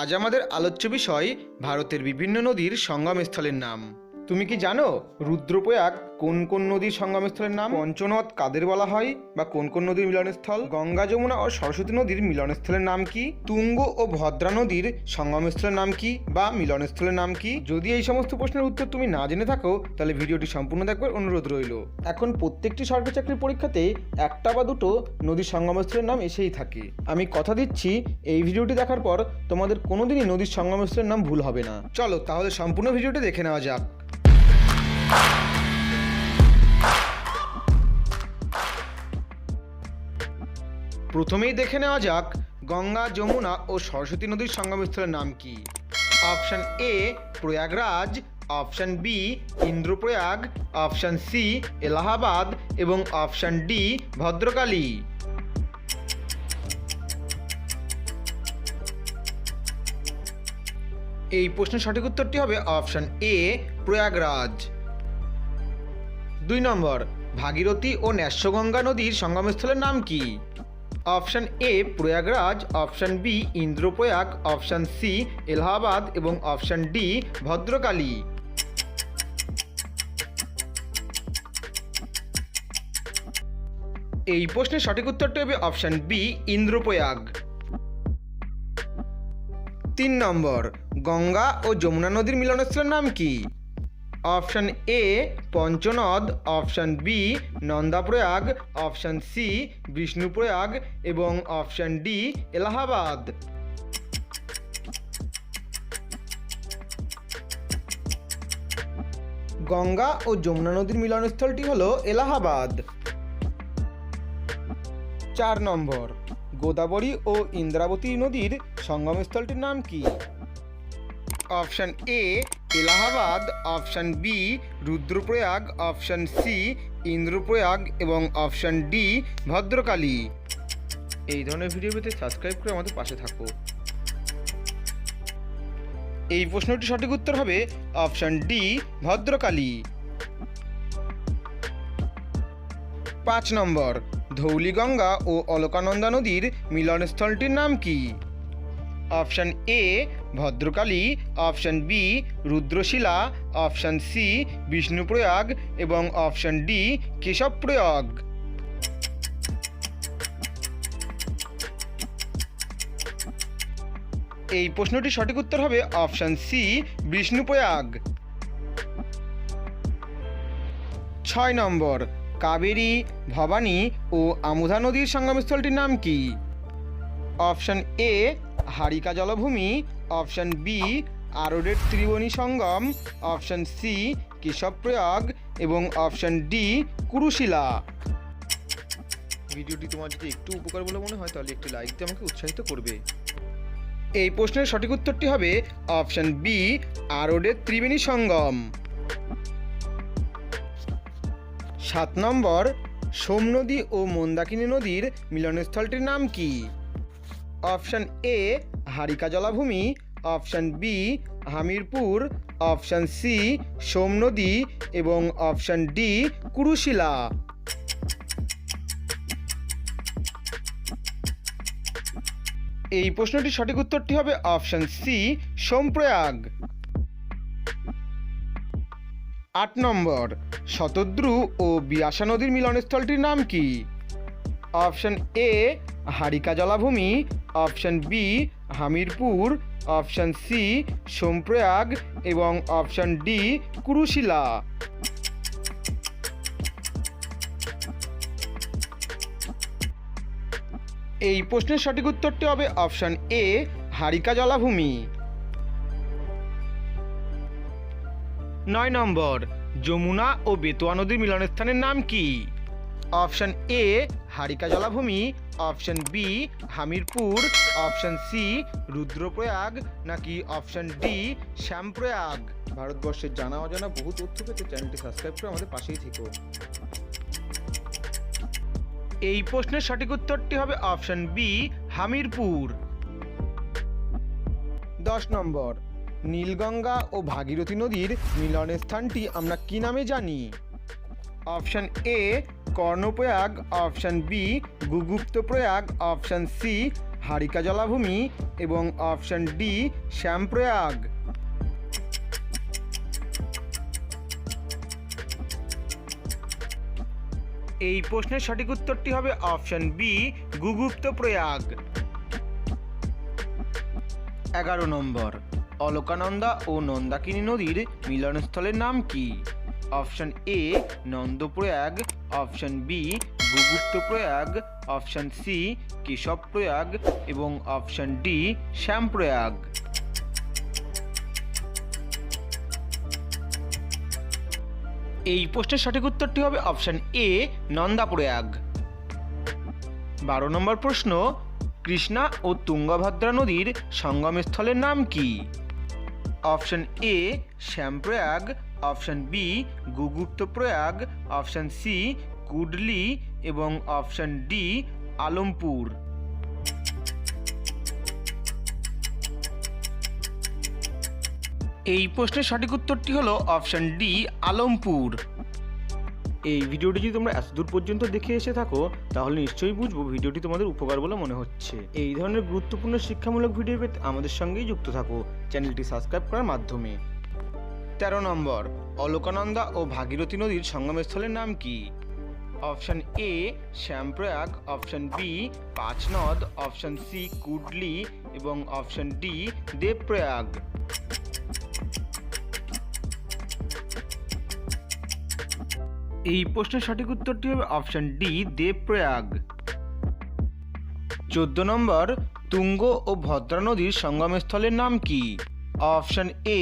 আজ আমাদের আলোচ্য বিষয় ভারতের বিভিন্ন নদীর সঙ্গমস্থলের নাম। তুমি কি জানো রুদ্রপ্রয়াগ কোন কোন নদীর সঙ্গমস্থলের নাম? পঞ্চনদ কাদের বলা হয় বা কোন কোন নদীর মিলনস্থল? গঙ্গা, যমুনা ও সরস্বতী নদীর মিলনস্থলের নাম কি? তুঙ্গ ও ভদ্রা নদীর সঙ্গমস্থলের নাম কি বা মিলনস্থলের নাম কি? যদি এই সমস্ত প্রশ্নের উত্তর তুমি না জেনে থাকো, তাহলে ভিডিওটি সম্পূর্ণ দেখবার অনুরোধ রইল। এখন প্রত্যেকটি সরকারি চাকরির পরীক্ষাতে একটা বা দুটো নদীর সঙ্গমস্থলের নাম এসেই থাকে। আমি কথা দিচ্ছি, এই ভিডিওটি দেখার পর তোমাদের কোনোদিনই নদীর সঙ্গমস্থলের নাম ভুল হবে না। চলো তাহলে সম্পূর্ণ ভিডিওটি দেখে নেওয়া যাক। প্রথমেই দেখে নেওয়া যাক গঙ্গা, যমুনা ও সরস্বতী নদীর সঙ্গমস্থলের নাম কি। Option A Prayagraj, option B Indraprayag, option C Allahabad এবং অপশন ডি ভদ্রকালী। এই প্রশ্নের সঠিক উত্তরটি হবে অপশন এ প্রয়াগরাজ। দুই নম্বর, ভাগীরথী ও ন্যাস্যগঙ্গা নদীর সঙ্গমস্থলের নাম কি? Option A Prayagraj, option B Indraprayag, option C Allahabad এবং অপশান ডি ভদ্রকালী। এই প্রশ্নের সঠিক উত্তরটি হবে অপশান বি, ইন্দ্রপ্রয়াগ। তিন নম্বর, গঙ্গা ও যমুনা নদীর মিলনস্থলের নাম কি? Option A Panchanad, option B Nandaprayag, option C Vishnuprayag এবং অপশন ডি এলাহাবাদ। গঙ্গা ও যমুনা নদীর মিলনস্থলটি হলো এলাহাবাদ। চার নম্বর, গোদাবরী ও ইন্দ্রাবতী নদীর সঙ্গমস্থলটির নাম কি? Option A Allahabad, option B Rudraprayag, option C Indraprayag এবং অপশন ডি ভদ্রকালী। এই ধরনের ভিডিও পেতে সাবস্ক্রাইব করে আমাদের পাশে থাকো। এই প্রশ্নটির সঠিক উত্তর হবে অপশন ডি ভদ্রকালী। পাঁচ নম্বর, ধৌলিগঙ্গা ও অলকানন্দা নদীর মিলনস্থলটির নাম কি? Option A Bhadrakali option B Rudrashila option C Vishnuprayag এবং অপশন ডি কেশবপ্রয়াগ। এই প্রশ্নটির সঠিক উত্তর হবে অপশন সি বিষ্ণুপ্রয়াগ। ছয় নম্বর, কাবেরী, ভবানী ও আমুধা নদীর সঙ্গমস্থলটির নাম কি? অপশন এ হারিকা জলভূমি অপশন বি আরোডের ত্রিবেণী সঙ্গম অপশন সি কেশবপ্রয়াগ এবং অপশন ডি কুরুশিলা। ভিডিওটি তোমার যদি একটু উপকার বলে মনে হয় তাহলে একটি লাইক দিয়ে আমাকে উৎসাহিত করবে। এই প্রশ্নের সঠিক উত্তরটি হবে অপশন বি আরোডের ত্রিবেণী সঙ্গম। সাত নম্বর সোম নদী ও মন্দাকিনী নদীর মিলনস্থলটির নাম কি? অপশন এ হারিকা জলাভূমি, option B, Hamirpur, option C, Som নদী এবং অপশান ডি, কুরুশিলা। এই প্রশ্নটির সঠিক উত্তরটি হবে অপশন সি, সোমপ্রয়াগ। আট নম্বর, শতদ্রু ও বিয়াসা নদীর মিলনস্থলটির নাম কি? অপশন এ হারিকা জলাভূমি, option B Hamirpur, option C Somprayag এবং অপশন ডি কুরুশিলা। এই প্রশ্নের সঠিক উত্তরটি হবে অপশন এ হারিকা জলাভূমি। নয় নম্বর, যমুনা ও বেতোয়া নদীর মিলনস্থানের নাম কি? অপশন এ হারিকা জলাভূমি option B Hamirpur option C Rudraprayag নাকি অপশন ডি শ্যামপ্রয়াগ? ভারতবর্ষের জানা অজানা বহু তথ্য পেতে চ্যানেলটি সাবস্ক্রাইব করে আমাদের পাশেই থেকো এই প্রশ্নের সঠিক উত্তরটি হবে অপশন বি হামিরপুর। দশ নম্বর নীলগঙ্গা ও ভাগীরথী নদীর মিলনের স্থানটি আমরা কি নামে জানি? Option A Karnaprayag, option B গুগুপ্ত প্রয়াগ অপশন সি হারিকা জলাভূমি এবং অপশান ডি শ্যামপ্রয়াগ। এই প্রশ্নের সঠিক উত্তরটি হবে অপশান বি গুগুপ্ত প্রয়াগ এগারো নম্বর, অলকানন্দা ও নন্দাকিনী নদীর মিলনস্থলের নাম কি? Option A Nandprayag, option B গুগুপ্ত প্রয়াগ অপশন সি কেশব প্রয়াগ এবং অপশন ডি শ্যামপ্রয়াগ। এই প্রশ্নের সঠিক উত্তরটি হবে অপশন এ নন্দাপ্রয়াগ। বারো নম্বর প্রশ্ন, কৃষ্ণা ও তুঙ্গভদ্রা নদীর সঙ্গমস্থলের নাম কি? Option A Shyamprayag option B গুগুপ্ত প্রয়াগ, অপশন সি, কুডলি এবং অপশান ডি, আলমপুর। এই প্রশ্নের সঠিক উত্তরটি হলো অপশান ডি, আলমপুর। এই ভিডিওটি যদি তোমরা এতদূর পর্যন্ত দেখে এসে থাকো, তাহলে নিশ্চয়ই বুঝব ভিডিওটি তোমাদের উপকার বলে মনে হচ্ছে। এই ধরনের গুরুত্বপূর্ণ শিক্ষামূলক ভিডিও পেতে আমাদের সঙ্গেই যুক্ত থাকো, চ্যানেলটি সাবস্ক্রাইব করার মাধ্যমে। তেরো নম্বর, অলকানন্দা ও ভাগীরথী নদীর সঙ্গমস্থলের নাম কি? Option A, Shyamprayag, option B, Panchnad, option C, Kudli এবং অপশন ডি, দেবপ্রয়াগ। এই প্রশ্নের সঠিক উত্তরটি হবে অপশন ডি, দেবপ্রয়াগ। চোদ্দ নম্বর, তুঙ্গ ও ভদ্রা নদীর সঙ্গমস্থলের নাম কি? Option A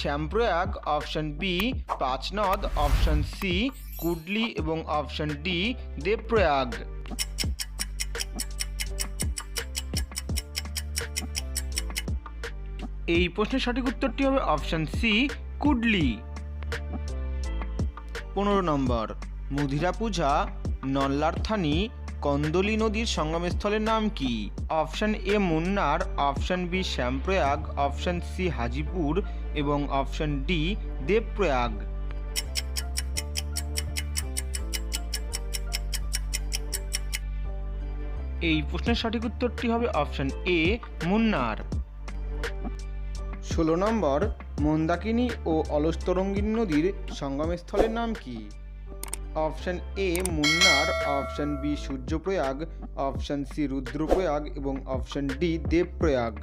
Shyamprayag, option B Panchnad, option C Kudli এবং অপশন ডি দেবপ্রয়াগ। এই প্রশ্নের সঠিক উত্তরটি হবে অপশন সি কুডলি। পনেরো নম্বর, মুধিরা পূজা, নল্লারথানি, কন্দলি নদীর সঙ্গমস্থলের নাম কি? Option A Munnar, option B Shyamprayag, option C Hajipur এবং অপশন ডি, দেবপ্রয়াগ। এই প্রশ্নের সঠিক উত্তরটি হবে অপশন এ, মুন্নার। ষোলো নম্বর, মন্দাকিনী ও অলস্তরঙ্গিনী নদীর সঙ্গমস্থলের নাম কি? Option A, Munnar, option B, Suryaprayag, option C, Rudraprayag এবং অপশন ডি, দেবপ্রয়াগ।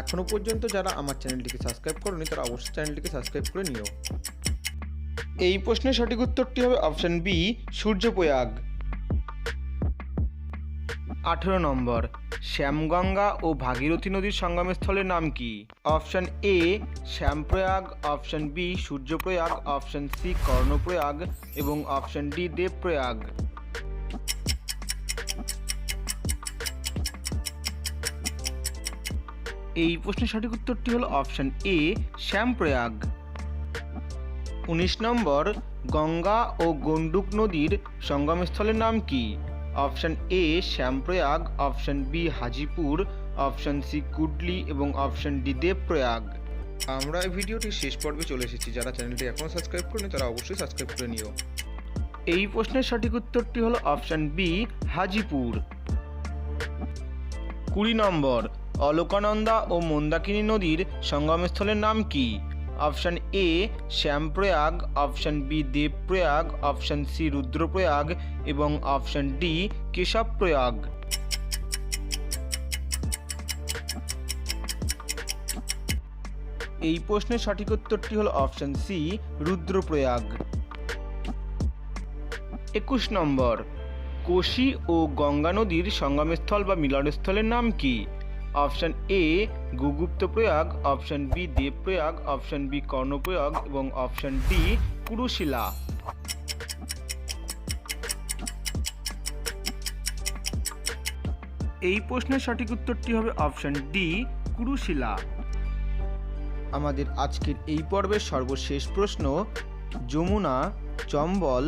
এখনও পর্যন্ত যারা আমার চ্যানেলটিকে সাবস্ক্রাইব করেনি, তারা অবশ্যই চ্যানেলটিকে সাবস্ক্রাইব করে নিও। এই প্রশ্নের সঠিক উত্তরটি হবে অপশন বি সূর্যপ্রয়াগ। আঠেরো নম্বর, শ্যামগঙ্গা ও ভাগীরথী নদীর সঙ্গমস্থলের নাম কি? Option A Shyamprayag option B Suryaprayag option C Karnaprayag এবং অপশান ডি দেবপ্রয়াগ। এই প্রশ্নের সঠিক উত্তরটি হলো অপশন এ, শ্যামপ্রয়াগ। উনিশ নম্বর, গঙ্গা ও গন্ডুক নদীর সঙ্গমস্থলের নাম কি? Option A, Shyamprayag, option B, Hajipur, option C, Kudli এবং অপশন ডি, দেবপ্রয়াগ। আমরা এই ভিডিওটি শেষ পর্বে চলে এসেছি। যারা চ্যানেলটি এখনও সাবস্ক্রাইব করেনি তারা অবশ্যই সাবস্ক্রাইব করে নিও। এই প্রশ্নের সঠিক উত্তরটি হলো অপশন বি, হাজিপুর। কুড়ি নম্বর অলকানন্দা ও মন্দাকিনী নদীর সঙ্গমস্থলের নাম কি? Option A Shyamprayag, option B Devprayag, option C Rudraprayag এবং অপশান ডি কেশবপ্রয়াগ। এই প্রশ্নের সঠিক উত্তরটি হলো অপশন সি রুদ্রপ্রয়াগ। একুশ নম্বর, কোশি ও গঙ্গা নদীর সঙ্গমস্থল বা মিলনস্থলের নাম কি? অপশন এ গুগুপ্ত Prayag, option B Devprayag option B Karnaprayag এবং অপশান ডি কুরুশিলা এই প্রশ্নের সঠিক উত্তরটি হবে অপশান ডি কুরুশিলা আমাদের আজকের এই পর্বের সর্বশেষ প্রশ্ন, যমুনা, চম্বল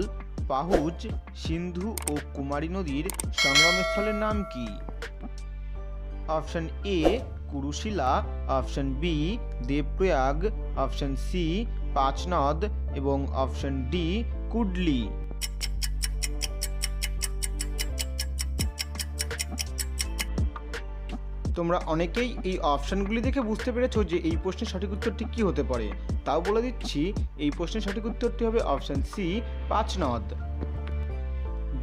পাহুজ সিন্ধু ও কুমারী নদীর সঙ্গমস্থলের নাম কি? Option A Kurushila, option B Devprayag, option C Panchnad এবং অপশন ডি কুডলি। তোমরা অনেকেই এই অপশানগুলি দেখে বুঝতে পেরেছ যে এই প্রশ্নের সঠিক উত্তরটি কী হতে পারে। তাও বলে দিচ্ছি, এই প্রশ্নের সঠিক উত্তরটি হবে অপশান সি পাঁচ নদ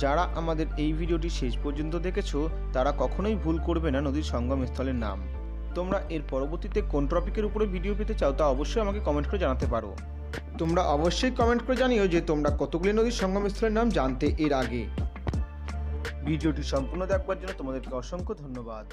যারা আমাদের এই ভিডিওটি শেষ পর্যন্ত দেখেছ, তারা কখনোই ভুল করবে না নদীর সঙ্গমস্থলের নাম। তোমরা এর পরবর্তীতে কোন টপিকের উপরে ভিডিও পেতে চাও তা অবশ্যই আমাকে কমেন্ট করে জানাতে পারো। তোমরা অবশ্যই কমেন্ট করে জানিও যে তোমরা কতগুলি নদীর সঙ্গম স্থলের নাম জানতে এর আগে। ভিডিওটি সম্পূর্ণ দেখবার জন্য তোমাদেরকে অসংখ্য ধন্যবাদ।